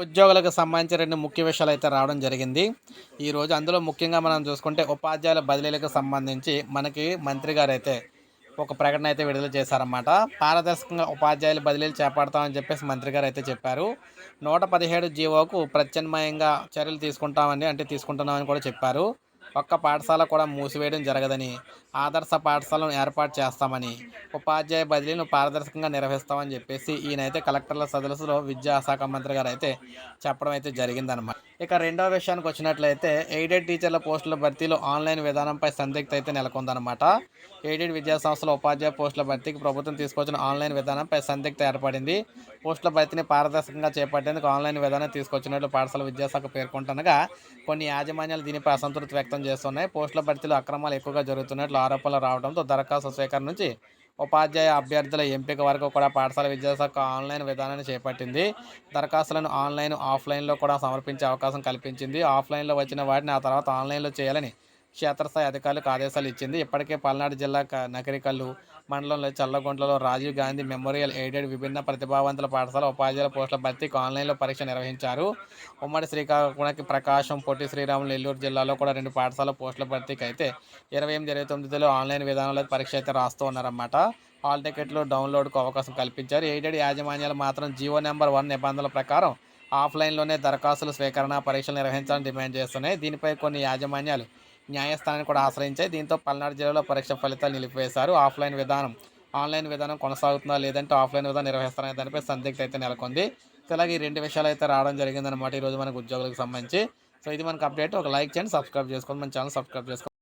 ఉద్యోగులకు సంబంధించి రెండు ముఖ్య విషయాలు అయితే రావడం జరిగింది. ఈరోజు అందులో ముఖ్యంగా మనం చూసుకుంటే ఉపాధ్యాయుల బదిలీలకు సంబంధించి మనకి మంత్రి గారు అయితే ఒక ప్రకటన అయితే విడుదల చేశారన్నమాట. పారదర్శకంగా ఉపాధ్యాయుల బదిలీలు చేపడతామని చెప్పేసి మంత్రి గారు అయితే చెప్పారు. నూట పదిహేడు జీవోకు ప్రత్యామ్నాయంగా చర్యలు తీసుకుంటామని అంటే తీసుకుంటున్నామని కూడా చెప్పారు. ఒక్క పాఠశాల కూడా మూసివేయడం జరగదని ఆదర్శ పాఠశాలను ఏర్పాటు చేస్తామని ఉపాధ్యాయ బదిలీను పారదర్శకంగా నిర్వహిస్తామని చెప్పేసి ఈయనైతే కలెక్టర్ల సదస్సులో విద్యాశాఖ మంత్రి గారు అయితే చెప్పడం అయితే జరిగిందనమాట ఇక రెండవ విషయానికి వచ్చినట్లయితే ఎయిడెడ్ టీచర్ల పోస్టుల భర్తీలో ఆన్లైన్ విధానంపై సందిగ్ధత అయితే నెలకొందనమాట ఎయిడెడ్ విద్యాసంస్థల ఉపాధ్యాయ పోస్టుల భర్తీకి ప్రభుత్వం తీసుకొచ్చిన ఆన్లైన్ విధానంపై సందిగ్ధత ఏర్పడింది. పోస్టుల భర్తీని పారదర్శకంగా చేపట్టేందుకు ఆన్లైన్ విధానం తీసుకొచ్చినట్లు పాఠశాల విద్యాశాఖ పేర్కొంటుండగా కొన్ని యాజమాన్యాలు దీనిపై అసంతృప్తి వ్యక్తం చేస్తున్నాయి. పోస్టుల భర్తీలో అక్రమాలు ఎక్కువగా జరుగుతున్నట్లు ఆరోపణలు రావడంతో దరఖాస్తు స్వీకరణ నుంచి ఉపాధ్యాయ అభ్యర్థుల ఎంపిక వరకు కూడా పాఠశాల విద్యాశాఖ ఆన్లైన్ విధానాన్ని చేపట్టింది. దరఖాస్తులను ఆన్లైన్ ఆఫ్లైన్లో కూడా సమర్పించే అవకాశం కల్పించింది. ఆఫ్లైన్లో వచ్చిన వాటిని ఆ తర్వాత ఆన్లైన్లో చేయాలని క్షేత్రస్థాయి అధికారులకు ఆదేశాలు ఇచ్చింది. ఇప్పటికే పల్నాడు జిల్లా క- నకరికల్లు మండలంలో చల్లగుంటలో రాజీవ్ గాంధీ మెమోరియల్ ఎయిడెడ్ విభిన్న ప్రతిభావంతుల పాఠశాల ఉపాధ్యాయుల పోస్టుల భర్తీకి ఆన్లైన్లో పరీక్ష నిర్వహించారు. ఉమ్మడి శ్రీకాకుళంకి ప్రకాశం పొట్టి శ్రీరాములు నెల్లూరు జిల్లాలో కూడా రెండు పాఠశాల పోస్టుల భర్తీకి అయితే ఇరవై ఎనిమిది ఇరవై తొమ్మిదిలో ఆన్లైన్ విధానంలో పరీక్ష అయితే రాస్తూ ఉన్నారన్నమాట. హాల్ టికెట్లు డౌన్లోడ్కు అవకాశం కల్పించారు. ఎయిడెడ్ యాజమాన్యాలు మాత్రం జీవో నెంబర్ వన్ నిబంధనల ప్రకారం ఆఫ్లైన్లోనే దరఖాస్తుల స్వీకరణ పరీక్షలు నిర్వహించాలని డిమాండ్ చేస్తున్నాయి. దీనిపై కొన్ని యాజమాన్యాలు న్యాయస్థానాన్ని కూడా ఆశ్రయించాయి. దీంతో పల్నాడు జిల్లాలో పరీక్ష ఫలితాలు నిలిపివేశారు. ఆఫ్లైన్ విధానం ఆన్లైన్ విధానం కొనసాగుతుందా లేదంటే ఆఫ్లైన్ విధానం నిర్వహిస్తారనే దానిపై సందిగ్ధ అయితే నెలకొంది. సో అలాగే ఈ రెండు విషయాలు అయితే రావడం జరిగిందనమాట ఈరోజు మనకు ఉద్యోగులకు సంబంధించి. సో ఇది మనకు అప్డేట్. ఒక లైక్ చేయండి సబ్స్క్రైబ్ చేసుకోండి. మన ఛానల్ సబ్స్క్రైబ్ చేసుకోండి.